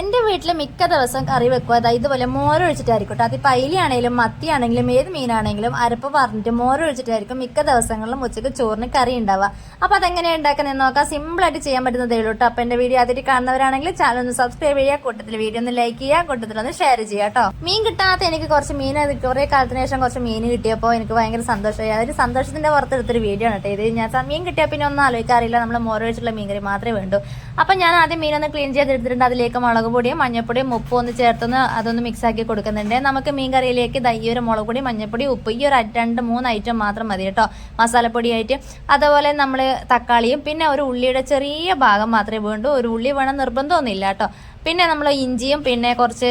എന്റെ വീട്ടിൽ മിക്ക ദിവസം കറി വെക്കുക അതായത് ഇതുപോലെ മോരൊഴിച്ചിട്ടായിരിക്കും അത് പൈലിയാണെങ്കിലും മത്തിയാണെങ്കിലും ഏത് മീനാണെങ്കിലും അരപ്പ് പറഞ്ഞിട്ട് മോരൊഴിച്ചിട്ടായിരിക്കും മിക്ക ദിവസങ്ങളിലും ഉച്ചയ്ക്ക് ചോറിന് കറി ഉണ്ടാവുക. അപ്പോൾ അതെങ്ങനെയാണ് ഉണ്ടാക്കുന്നത് നോക്കാം. സിമ്പിളായിട്ട് ചെയ്യാൻ പറ്റുന്നതേ ഉള്ളൂ കേട്ടോ അപ്പോൾ എന്റെ വീഡിയോ അതിൽ കാണുന്നവരാണെങ്കിൽ ചാനൽ ഒന്ന് സബ്സ്ക്രൈബ് ചെയ്യുക കൂട്ടത്തിൽ വീഡിയോ ഒന്ന് ലൈക്ക് ചെയ്യുക കൂട്ടത്തിൽ ഒന്ന് ഷെയർ ചെയ്യുക കേട്ടോ മീൻ കിട്ടാത്ത എനിക്ക് കുറച്ച് മീൻ കുറേ കാലത്തിന് ശേഷം കുറച്ച് മീൻ കിട്ടിയപ്പോൾ എനിക്ക് ഭയങ്കര സന്തോഷമായി. അതൊരു സന്തോഷത്തിന്റെ പുറത്തെടുത്തൊരു വീഡിയോ ആണ് കേട്ടോ ഇത്. ഞാൻ മീൻ കിട്ടിയാൽ പിന്നെ ഒന്നും ആലോചിക്കാറില്ല. നമ്മൾ മോരൊഴിച്ചുള്ള മീൻ കറി മാത്രമേ വേണ്ടൂ. അപ്പം ഞാൻ ആദ്യം മീനൊന്ന് ക്ലീൻ ചെയ്തെടുത്തിട്ടുണ്ട്. അതിലേക്ക് മുളക് പൊടിയും മഞ്ഞപ്പൊടിയും ഉപ്പും ഒന്ന് ചേർത്തൊന്ന് അതൊന്ന് മിക്സ് ആക്കി കൊടുക്കുന്നുണ്ട്. നമുക്ക് മീൻ കറിയിലേക്ക് ഈ ഒരു മുളക് പൊടി മഞ്ഞപ്പൊടി ഉപ്പ് ഈ ഒരു രണ്ട് മൂന്ന് ഐറ്റം മാത്രം മതി കേട്ടോ. മസാലപ്പൊടിയായിട്ട്. അതുപോലെ നമ്മൾ തക്കാളിയും പിന്നെ ഒരു ഉള്ളിയുടെ ചെറിയ ഭാഗം മാത്രമേ വേണ്ടൂ. ഒരു ഉള്ളി വേണം നിർബന്ധമൊന്നുമില്ല കേട്ടോ. പിന്നെ നമ്മൾ ഇഞ്ചിയും പിന്നെ കുറച്ച്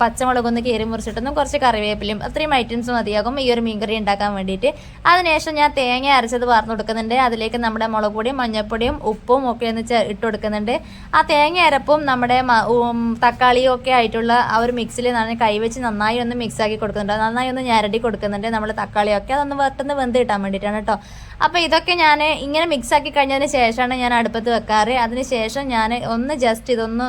പച്ചമുളകൊന്ന് കീറി മുറിച്ചിട്ടൊന്നും കുറച്ച് കറിവേപ്പിലും അത്രയും ഐറ്റംസ് മതിയാകും ഈ ഒരു മീൻകറി ഉണ്ടാക്കാൻ വേണ്ടിയിട്ട്. അതിനുശേഷം ഞാൻ തേങ്ങ അരച്ചത് വാർന്നു കൊടുക്കുന്നുണ്ട്. അതിലേക്ക് നമ്മുടെ മുളക് പൊടിയും മഞ്ഞൾപ്പൊടിയും ഉപ്പും ഒക്കെ ഒന്ന് ഇട്ട് കൊടുക്കുന്നുണ്ട്. ആ തേങ്ങ അരപ്പും നമ്മുടെ തക്കാളിയും ഒക്കെ ആയിട്ടുള്ള ആ ഒരു മിക്സിൽ കൈവച്ച് നന്നായി ഒന്ന് മിക്സ് ആക്കി കൊടുക്കുന്നുണ്ട്. നന്നായി ഒന്ന് ഞരടി കൊടുക്കുന്നുണ്ട് നമ്മൾ തക്കാളിയൊക്കെ അതൊന്ന് പെട്ടെന്ന് വെന്ത് കിട്ടാൻ വേണ്ടിയിട്ടാണ് കേട്ടോ. അപ്പോൾ ഇതൊക്കെ ഞാൻ ഇങ്ങനെ മിക്സ് ആക്കി കഴിഞ്ഞതിന് ശേഷമാണ് ഞാൻ അടുപ്പത്ത് വെക്കാറ്. അതിന് ശേഷം ഞാൻ ഒന്ന് ജസ്റ്റ് ഇതൊന്ന്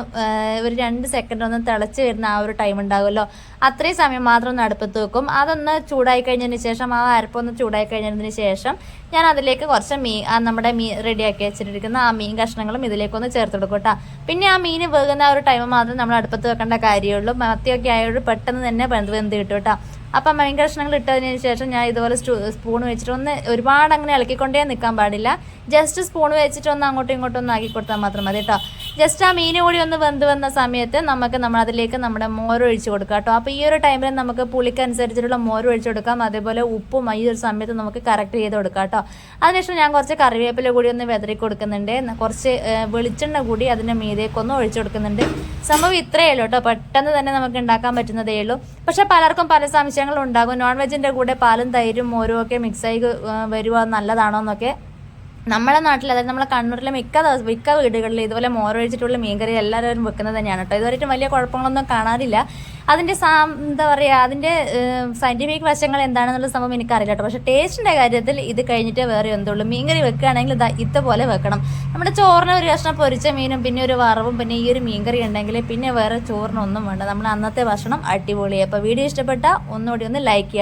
ഒരു രണ്ട് സെക്കൻഡ് ഒന്ന് തിളച്ച് വരുന്ന ആ ഒരു ടൈം ഉണ്ടാകുമല്ലോ അത്രയും സമയം മാത്രം ഒന്ന് അടുപ്പത്ത് വെക്കും. അതൊന്ന് ചൂടായി കഴിഞ്ഞതിന് ശേഷം ആ അരപ്പൊന്ന് ചൂടായി കഴിഞ്ഞതിന് ശേഷം ഞാൻ അതിലേക്ക് കുറച്ച് മീൻ നമ്മുടെ മീൻ റെഡിയാക്കി വെച്ചിട്ടിരിക്കുന്ന ആ മീൻ കഷ്ണങ്ങളും ഇതിലേക്കൊന്ന് ചേർത്ത് കൊടുക്കും കേട്ടോ. പിന്നെ ആ മീൻ വേകുന്ന ആ ഒരു ടൈം മാത്രം നമ്മൾ അടുപ്പത്ത് വെക്കേണ്ട കാര്യമുള്ളൂ. മത്തിയൊക്കെ ആയതുകൊണ്ട് പെട്ടെന്ന് തന്നെ വെന്ത് വെന്ത് കിട്ടും കേട്ടോ. അപ്പം മീൻ കഷ്ണങ്ങൾ ഇട്ടതിന് ശേഷം ഞാൻ ഇതുപോലെ സ്പൂൺ വെച്ചിട്ട് ഒന്ന് ഒരുപാട് അങ്ങനെ ഇളക്കിക്കൊണ്ടേ നിൽക്കാൻ പാടില്ല. ജസ്റ്റ് സ്പൂൺ വെച്ചിട്ട് ഒന്ന് അങ്ങോട്ടും ഇങ്ങോട്ടും ഒന്ന് ആക്കി കൊടുത്താൽ മാത്രം മതി കേട്ടോ. ജസ്റ്റ് ആ മീൻ കൂടി ഒന്ന് വെന്ത് വന്ന സമയത്ത് നമുക്ക് നമ്മൾ അതിലേക്ക് നമ്മുടെ മോര് ഒഴിച്ച് കൊടുക്കാം കേട്ടോ. അപ്പോൾ ഈ ഒരു ടൈമിൽ നമുക്ക് പുളിക്കനുസരിച്ചിട്ടുള്ള മോര് ഒഴിച്ച് കൊടുക്കാം. അതേപോലെ ഉപ്പും ഈ ഒരു സമയത്ത് നമുക്ക് കറക്റ്റ് ചെയ്ത് കൊടുക്കാം കേട്ടോ. അതിനുശേഷം ഞാൻ കുറച്ച് കറിവേപ്പില കൂടി ഒന്ന് വെതറി കൊടുക്കുന്നുണ്ട്. കുറച്ച് വെളിച്ചെണ്ണ കൂടി അതിന്റെ മീതേക്കൊന്ന് ഒഴിച്ചു കൊടുക്കുന്നുണ്ട്. സംഭവം ഇത്രയേ ഉള്ളൂ കേട്ടോ. പെട്ടെന്ന് തന്നെ നമുക്ക് ഉണ്ടാക്കാൻ പറ്റുന്നതേ ഉള്ളൂ. പക്ഷേ പലർക്കും പല സംശയങ്ങളും ഉണ്ടാകും. നോൺ വെജിന്റെ കൂടെ പാലും തൈരും മോരും ഒക്കെ മിക്സായി വരുക നല്ലതാണോ എന്നൊക്കെ. നമ്മുടെ നാട്ടിൽ അതായത് നമ്മളെ കണ്ണൂരിലെ മിക്ക ദിവസം മിക്ക വീടുകളിൽ ഇതുപോലെ മോരൊഴിച്ചിട്ടുള്ള മീൻകറി എല്ലാവരും വെക്കുന്നത് തന്നെയാണ് കേട്ടോ ഇതുവരെയായിട്ടും വലിയ കുഴപ്പങ്ങളൊന്നും കാണാറില്ല. അതിന്റെ സാ എന്താ പറയുക അതിന്റെ സയന്റിഫിക് വശങ്ങൾ എന്താണെന്നുള്ള സംഭവം എനിക്കറിയില്ല കേട്ടോ പക്ഷേ ടേസ്റ്റിന്റെ കാര്യത്തിൽ ഇത് കഴിഞ്ഞിട്ട് വേറെ എന്തുള്ളൂ. മീൻകറി വെക്കുകയാണെങ്കിൽ ഇതാ ഇതുപോലെ വെക്കണം. നമ്മുടെ ചോറിന് ഒരു കഷ്ണം പൊരിച്ച മീനും പിന്നെ ഒരു വറവും പിന്നെ ഈ ഒരു മീൻകറി ഉണ്ടെങ്കിൽ പിന്നെ വേറെ ചോറിനൊന്നും വേണ്ട. നമ്മൾ അന്നത്തെ ഭക്ഷണം അടിപൊളിയായി. അപ്പോൾ വീഡിയോ ഇഷ്ടപ്പെട്ട ഒന്നുകൂടി ഒന്ന് ലൈക്ക് ചെയ്യുക